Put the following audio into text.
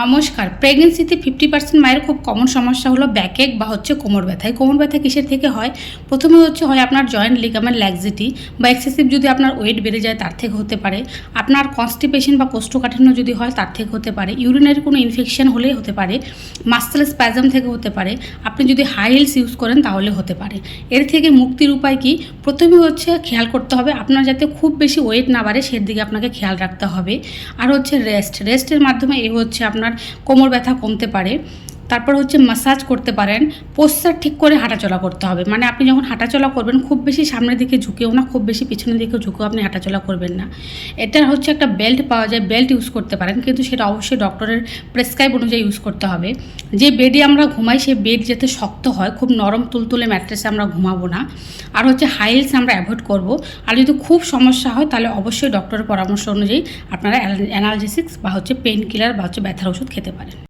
নমস্কার। প্রেগনেন্সিতে fifty percent মায়ের খুব কমন সমস্যা হলো ব্যাকেক বা হচ্ছে কোমর ব্যথা। এই কোমর ব্যথা কিসের থেকে হয়? প্রথমে হচ্ছে হয় আপনার জয়েন্ট লিগামেন্ট ল্যাক্সিটি বা এক্সেসিভ যদি আপনার ওয়েট বেড়ে যায় তার থেকে হতে পারে। আপনার কনস্টিপেশন বা কোষ্ঠকাঠিন্য যদি হয় তার থেকে হতে পারে। ইউরিনারি কোনো ইনফেকশন হলে হতে পারে। মাস্টাল স্প্যাজম থেকে হতে পারে। আপনি যদি হাই হিলস ইউজ করেন তাহলে হতে পারে। এর থেকে মুক্তির উপায় কি? প্রথমে হচ্ছে খেয়াল করতে হবে আপনার যাতে খুব বেশি ওয়েট না বাড়ে, সেদিকে আপনাকে খেয়াল রাখতে হবে। আর হচ্ছে রেস্ট রেস্টের মাধ্যমে এ হচ্ছে আপনার কোমর ব্যথা কমতে পারে। তারপর হচ্ছে মাসাজ করতে পারেন পোস্টার ঠিক করে হাঁটাচলা করতে হবে। মানে আপনি যখন হাঁটাচলা করবেন, খুব বেশি সামনের দিকে ঝুঁকেও না, খুব বেশি পিছনের দিকে ঝুঁকেও আপনি হাঁটাচলা করবেন না। এটা হচ্ছে একটা বেল্ট পাওয়া যায় বেল্ট ইউজ করতে পারেন, কিন্তু সেটা অবশ্যই ডক্টরের প্রেসক্রাইব অনুযায়ী ইউজ করতে হবে। যে বেডে আমরা ঘুমাই সেই বেড যাতে শক্ত হয়, খুব নরম তুলতুলে ম্যাট্রেসে আমরা ঘুমাবো না। আর হচ্ছে হাইলস আমরা অ্যাভয়েড করব। আর যদি খুব সমস্যা হয়, তাহলে অবশ্যই ডক্টরের পরামর্শ অনুযায়ী আপনারা অ্যানালজেসিক্স বা হচ্ছে পেন কিলার বা হচ্ছে ব্যথার ওষুধ খেতে পারেন।